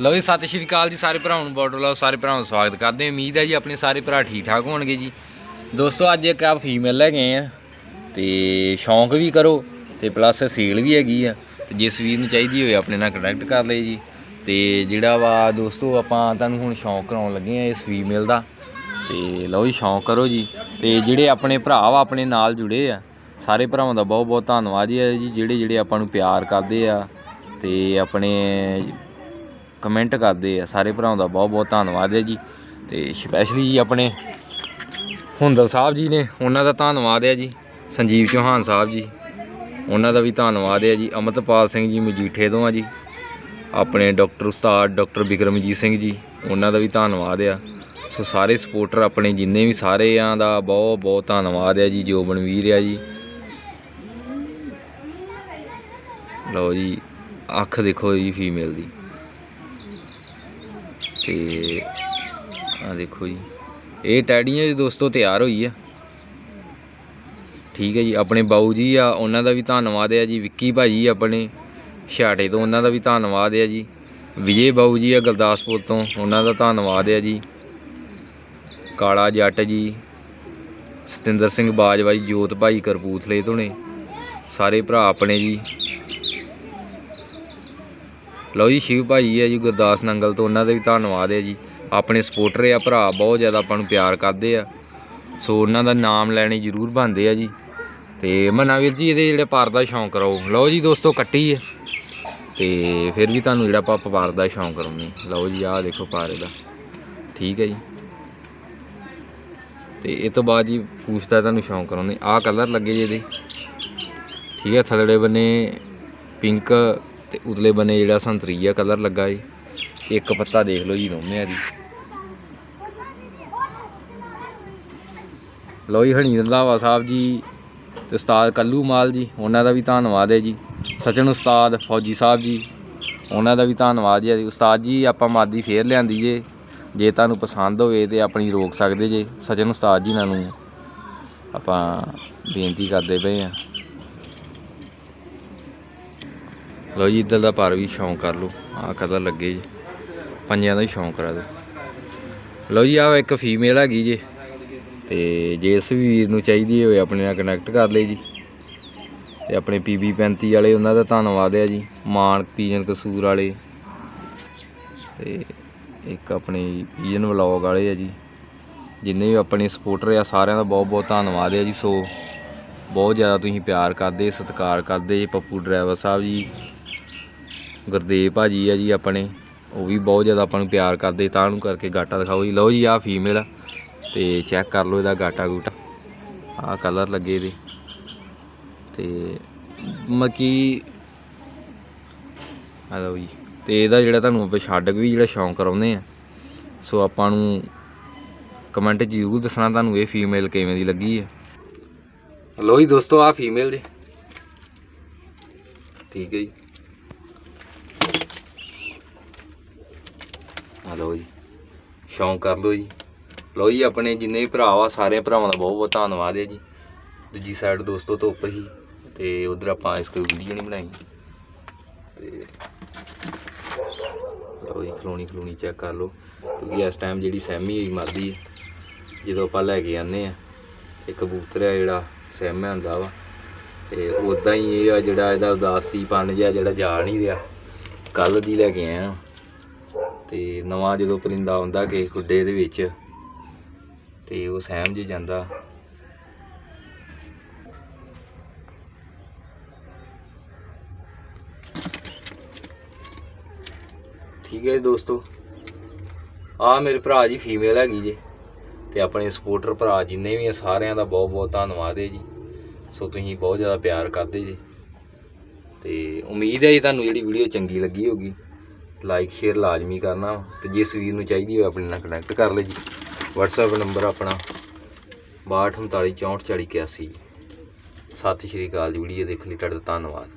ਲਓ ਜੀ, ਸਤਿ ਸ਼੍ਰੀ ਅਕਾਲ ਜੀ ਸਾਰੇ ਭਰਾਵਾਂ ਨੂੰ ਬਾਰਡਰ ਲਾਓ, ਸਾਰੇ ਭਰਾਵਾਂ ਨੂੰ ਸਵਾਗਤ ਕਰਦੇ ਹਾਂ। ਉਮੀਦ ਹੈ ਜੀ ਆਪਣੇ ਸਾਰੇ ਭਰਾ ਠੀਕ ਠਾਕ ਹੋਣਗੇ ਜੀ। ਦੋਸਤੋ, ਅੱਜ ਇੱਕ ਆ ਫੀਮੇਲ ਲੈ ਗਏ ਆ ਤੇ ਸ਼ੌਂਕ ਵੀ ਕਰੋ ਤੇ ਪਲੱਸ ਸੇਲ ਵੀ ਹੈਗੀ ਆ। ਤੇ ਜਿਸ ਵੀਰ ਨੂੰ ਚਾਹੀਦੀ ਹੋਵੇ ਆਪਣੇ ਨਾਲ ਕੰਟੈਕਟ ਕਰ ਲਈ ਜੀ। ਤੇ ਜਿਹੜਾ ਵਾ ਦੋਸਤੋ, ਆਪਾਂ ਤੁਹਾਨੂੰ ਹੁਣ ਸ਼ੌਂਕ ਕਰਾਉਣ ਲੱਗੇ ਆ ਇਸ ਫੀਮੇਲ ਦਾ। ਤੇ ਲਓ ਜੀ, ਸ਼ੌਂਕ ਕਰੋ ਜੀ। ਤੇ ਜਿਹੜੇ ਆਪਣੇ ਭਰਾ ਵਾ, ਆਪਣੇ ਨਾਲ ਜੁੜੇ ਆ, ਸਾਰੇ ਭਰਾਵਾਂ ਦਾ ਬਹੁਤ ਬਹੁਤ ਧੰਨਵਾਦ ਜੀ। ਜੀ ਜਿਹੜੇ ਜਿਹੜੇ ਆਪਾਂ ਨੂੰ ਪਿਆਰ ਕਰਦੇ ਆ ਤੇ ਆਪਣੇ ਕਮੈਂਟ ਕਰਦੇ ਆ, ਸਾਰੇ ਭਰਾਵਾਂ ਦਾ ਬਹੁਤ ਬਹੁਤ ਧੰਨਵਾਦ ਹੈ ਜੀ। ਤੇ ਸਪੈਸ਼ਲੀ ਜੀ ਆਪਣੇ ਹੁੰਦਲ ਸਾਹਿਬ ਜੀ ਨੇ, ਉਹਨਾਂ ਦਾ ਧੰਨਵਾਦ ਹੈ ਜੀ, ਸੰਜੀਵ ਚੌਹਾਨ ਸਾਹਿਬ ਜੀ। ਉਹਨਾਂ ਦਾ ਵੀ ਧੰਨਵਾਦ ਹੈ ਜੀ, ਅਮਰਤਪਾਲ ਸਿੰਘ ਜੀ ਮਜੀਠੇ ਤੋਂ ਆ ਜੀ। ਆਪਣੇ ਡਾਕਟਰ ਉਸਤਾਦ ਡਾਕਟਰ ਬਿਕਰਮਜੀਤ ਸਿੰਘ ਜੀ, ਉਹਨਾਂ ਦਾ ਵੀ ਧੰਨਵਾਦ ਆ। ਸੋ ਸਾਰੇ ਸਪੋਰਟਰ ਆਪਣੇ ਜਿੰਨੇ ਵੀ ਸਾਰੇ ਆ ਦਾ ਬਹੁਤ ਬਹੁਤ ਧੰਨਵਾਦ ਹੈ ਜੀ ਜੋ ਵੀਰ ਆ ਜੀ। ਲਓ ਜੀ, ਅੱਖ ਦੇਖੋ ਜੀ ਫੀਮੇਲ ਦੀ। ਤੇ ਆ ਦੇਖੋ ਜੀ। ਇਹ ਟੈਡੀਆਂ ਜੀ ਦੋਸਤੋ ਤਿਆਰ ਹੋਈ ਆ। ਠੀਕ ਹੈ ਜੀ, ਆਪਣੇ ਬਾਊ ਜੀ ਆ, ਉਹਨਾਂ ਦਾ ਵੀ ਧੰਨਵਾਦ ਹੈ ਜੀ। ਵਿੱਕੀ ਭਾਜੀ ਆਪਣੇ ਛਾਟੇ ਤੋਂ ਉਹਨਾਂ ਦਾ ਵੀ ਧੰਨਵਾਦ ਹੈ ਜੀ। ਵਿਜੇ ਬਾਊ ਜੀ ਆ ਗੁਰਦਾਸਪੁਰ ਤੋਂ, ਉਹਨਾਂ ਦਾ ਧੰਨਵਾਦ ਹੈ ਜੀ। ਕਾਲਾ ਜੱਟ ਜੀ, ਸਤਿੰਦਰ ਸਿੰਘ ਬਾਜਵਾ ਜੀ, ਜੋਤ ਭਾਈ ਕਰਪੂਥਲੇ ਤੋਂ ਨੇ। ਸਾਰੇ ਭਰਾ ਆਪਣੇ ਜੀ। ਲਓ ਜੀ, ਸ਼ਿਵ ਭਾਈ ਹੈ ਜੀ, ਗੁਰਦਾਸ ਨੰਗਲ ਤੋਂ ਉਹਨਾਂ ਦਾ ਵੀ ਧੰਨਵਾਦ ਹੈ ਜੀ। ਆਪਣੇ ਸਪੋਰਟਰ ਆ, ਭਰਾ ਬਹੁਤ ਜ਼ਿਆਦਾ ਆਪਾਂ ਨੂੰ ਪਿਆਰ ਕਰਦੇ ਆ। ਸੋ ਉਹਨਾਂ ਦਾ ਨਾਮ ਲੈਣੇ ਜ਼ਰੂਰ ਬਣਦੇ ਆ ਜੀ। ਤੇ ਮਨਾਵੀਰ ਜੀ, ਇਹਦੇ ਜਿਹੜੇ ਪਾਰ ਦਾ ਸ਼ੌਂਕ ਕਰੋ। ਲਓ ਜੀ, ਦੋਸਤੋ, ਕੱਟੀ ਹੈ। ਤੇ ਫਿਰ ਵੀ ਤੁਹਾਨੂੰ ਜਿਹੜਾ ਆਪਾਂ ਪਾਰ ਦਾ ਸ਼ੌਂਕ ਕਰਾਉਂਦੇ ਲਓ ਜੀ, ਆਹ ਦੇਖੋ ਪਾਰ ਇਹਦਾ। ਠੀਕ ਹੈ ਜੀ। ਤੇ ਇਹ ਤੋਂ ਬਾਅਦ ਜੀ ਪੁੱਛਦਾ ਤੁਹਾਨੂੰ ਸ਼ੌਂਕ ਕਰਾਉਂਦੇ ਆਹ ਕਲਰ ਲੱਗੇ ਜੀ ਇਹਦੇ। ਠੀਕ ਹੈ, ਥੱਲੜੇ ਬੰਨੇ ਪਿੰਕ ਤੇ ਉਤਲੇ ਬੰਨੇ ਜਿਹੜਾ ਸੰਤਰੀ ਆ, ਕਲਰ ਲੱਗਾ ਏ। ਇੱਕ ਪੱਤਾ ਦੇਖ ਲਓ ਜੀ ਦੋਵੇਂ ਦੀ ਲਓ ਜੀ, ਹਣੀ ਰੰਧਾਵਾ ਸਾਹਿਬ ਜੀ ਤੇ ਉਸਤਾਦ ਕੱਲੂ ਮਾਲ ਜੀ, ਉਹਨਾਂ ਦਾ ਵੀ ਧੰਨਵਾਦ ਹੈ ਜੀ। ਸਚਨ ਉਸਤਾਦ ਫੌਜੀ ਸਾਹਿਬ ਜੀ, ਉਹਨਾਂ ਦਾ ਵੀ ਧੰਨਵਾਦ ਜੀ। ਉਸਤਾਦ ਜੀ, ਆਪਾਂ ਮਾਦੀ ਫੇਰ ਲਿਆਂਦੀ ਜੇ। ਜੇ ਤੁਹਾਨੂੰ ਪਸੰਦ ਹੋਵੇ ਤੇ ਆਪਣੀ ਰੋਕ ਸਕਦੇ ਜੇ। ਸਚਨ ਉਸਤਾਦ ਜੀ ਨਾਲ ਨੂੰ ਆਪਾਂ ਬੇਨਤੀ ਕਰਦੇ ਪਏ ਆ। ਲਓ ਜੀ, ਇੱਧਰ ਦਾ ਪਰ ਵੀ ਸ਼ੌਂਕ ਕਰ ਲਓ। ਆ ਕਦਰ ਲੱਗੇ ਜੀ। ਪੰਜਾਂ ਦਾ ਹੀ ਸ਼ੌਂਕ ਕਰਾ ਦਿਓ। ਲਓ ਜੀ, ਆਹ ਇੱਕ ਫੀਮੇਲ ਹੈਗੀ ਜੀ। ਤੇ ਜੇ ਇਸ ਵੀਰ ਨੂੰ ਚਾਹੀਦੀ ਹੋਵੇ, ਆਪਣੇ ਨਾਲ ਕਨੈਕਟ ਕਰ ਲਈ ਜੀ। ਤੇ ਆਪਣੇ ਪੀਬੀ 35 ਵਾਲੇ, ਉਹਨਾਂ ਦਾ ਧੰਨਵਾਦ ਹੈ ਜੀ। ਮਾਨ ਪੀਜਨ ਕਸੂਰ ਵਾਲੇ। ਤੇ ਇੱਕ ਆਪਣੇ ਪੀਜਨ ਵਲੌਗ ਵਾਲੇ ਆ ਜੀ। ਜਿੰਨੇ ਵੀ ਆਪਣੇ ਸਪੋਰਟਰ ਆ, ਸਾਰਿਆਂ ਦਾ ਬਹੁਤ ਬਹੁਤ ਧੰਨਵਾਦ ਹੈ ਜੀ। ਸੋ, ਬਹੁਤ ਜ਼ਿਆਦਾ ਤੁਸੀਂ ਪਿਆਰ ਕਰਦੇ, ਸਤਿਕਾਰ ਕਰਦੇ ਜੀ, ਪੱਪੂ ਡਰਾਈਵਰ ਸਾਹਿਬ ਜੀ। ਗੁਰਦੇਵ ਭਾਜੀ ਆ ਜੀ ਆਪਣੇ। ਉਹ ਵੀ ਬਹੁਤ ਜ਼ਿਆਦਾ ਆਪਾਂ ਨੂੰ ਪਿਆਰ ਕਰਦੇ, ਤਾਂ ਨੂੰ ਕਰਕੇ ਗਾਟਾ ਦਿਖਾਓ ਜੀ। ਲਓ ਜੀ, ਆਹ ਫੀਮੇਲ ਆ। ਤੇ ਚੈੱਕ ਕਰ ਲਓ ਇਹਦਾ ਗਾਟਾ ਗੂਟਾ। ਆਹ ਕਲਰ ਲੱਗੇ ਇਹਦੇ। ਤੇ ਮੱਕੀ ਆ ਲਓ ਜੀ। ਤੇ ਇਹਦਾ ਜਿਹੜਾ ਤੁਹਾਨੂੰ ਆਪਾਂ ਛੱਡ ਵੀ ਜਿਹੜਾ ਸ਼ੌਂਕ ਕਰਾਉਂਦੇ ਆ, ਸੋ ਆਪਾਂ ਨੂੰ ਕਮੈਂਟ ਜ਼ਰੂਰ ਦੱਸਣਾ ਤੁਹਾਨੂੰ ਇਹ ਫੀਮੇਲ ਕਿਵੇਂ ਦੀ ਲੱਗੀ ਹੈ ਲੋ ਜੀ ਦੋਸਤੋ ਆ ਫੀਮੇਲ ਜੀ। ਠੀਕ ਹੈ ਜੀ। ਆ ਲਓ ਜੀ। ਸ਼ੌਂਕ ਕਰ ਲਓ ਜੀ। ਲਓ ਜੀ, ਆਪਣੇ ਜਿੰਨੇ ਵੀ ਭਰਾ ਵਾ ਸਾਰੇ ਭਰਾਵਾਂ ਦਾ ਬਹੁਤ ਬਹੁਤ ਧੰਨਵਾਦ ਹੈ ਜੀ। ਦੂਜੀ ਸਾਈਡ ਦੋਸਤੋ ਧੁੱਪ ਹੀ ਤੇ ਉਧਰ ਆਪਾਂ ਇਸ ਕੋਈ ਵੀਡੀਓ ਨਹੀਂ ਬਣਾਈ। ਤੇ ਲਓ ਜੀ ਖਲੋਣੀ ਖਲੋਣੀ ਚੈੱਕ ਕਰ ਲਓ। ਕਿਉਂਕਿ ਇਸ ਟਾਈਮ ਜਿਹੜੀ ਸਹਿਮੀ ਹੋਈ ਮਰਦੀ ਜਦੋਂ ਆਪਾਂ ਲੈ ਕੇ ਆਨੇ ਆ ਤੇ ਕਬੂਤਰ ਆ ਜਿਹੜਾ ਸਹਿਮਿਆ ਹੁੰਦਾ ਵਾ। ਤੇ ਉਦਾਂ ਹੀ ਇਹ ਆ ਜਿਹੜਾ ਇਹਦਾ ਉਦਾਸੀ ਪਨ ਜਿਹਾ ਜਿਹੜਾ ਜਾ ਨਹੀਂ ਰਿਹਾ। ਕੱਲ ਦੀ ਲੈ ਕੇ ਆਇਆ ਤੇ ਨਵਾਂ ਜਦੋਂ ਪਰਿੰਦਾ ਆਉਂਦਾ ਕਿ ਖੁੱਡੇ ਦੇ ਵਿੱਚ, ਤੇ ਉਹ ਸਹਿਮ ਜੇ ਜਾਂਦਾ। ਠੀਕ ਹੈ ਜੀ ਦੋਸਤੋ। ਆ ਮੇਰੇ ਭਰਾ ਜੀ ਫੀਮੇਲ ਹੈਗੀ ਜੇ, ਤੇ ਆਪਣੇ ਸਪੋਰਟਰ ਭਰਾ ਜਿੰਨੇ ਵੀ ਆ ਸਾਰਿਆਂ ਦਾ ਬਹੁਤ ਬਹੁਤ ਧੰਨਵਾਦ ਹੈ ਜੀ। ਸੋ ਤੁਸੀਂ ਬਹੁਤ ਜ਼ਿਆਦਾ ਪਿਆਰ ਕਰਦੇ ਜੀ। ਤੇ ਉਮੀਦ ਹੈ ਜੀ ਤੁਹਾਨੂੰ ਜਿਹੜੀ ਵੀਡੀਓ ਚੰਗੀ ਲੱਗੀ ਹੋਗੀ ਲਾਈਕ ਸ਼ੇਅਰ ਲਾਜ਼ਮੀ ਕਰਨਾ ਤੇ ਜਿਸ ਵੀਰ ਨੂੰ ਚਾਹੀਦੀ ਹੋਵੇ ਆਪਣੇ ਨਾਲ ਕਨੈਕਟ ਕਰ ਲੈ ਜੀ। WhatsApp ਨੰਬਰ ਆਪਣਾ 6239644081 ਸਤਿ ਸ਼੍ਰੀ ਅਕਾਲ ਜੀ ਵੀਡੀਓ ਦੇਖਣ ਲਈ ਤੁਹਾਡਾ ਧੰਨਵਾਦ।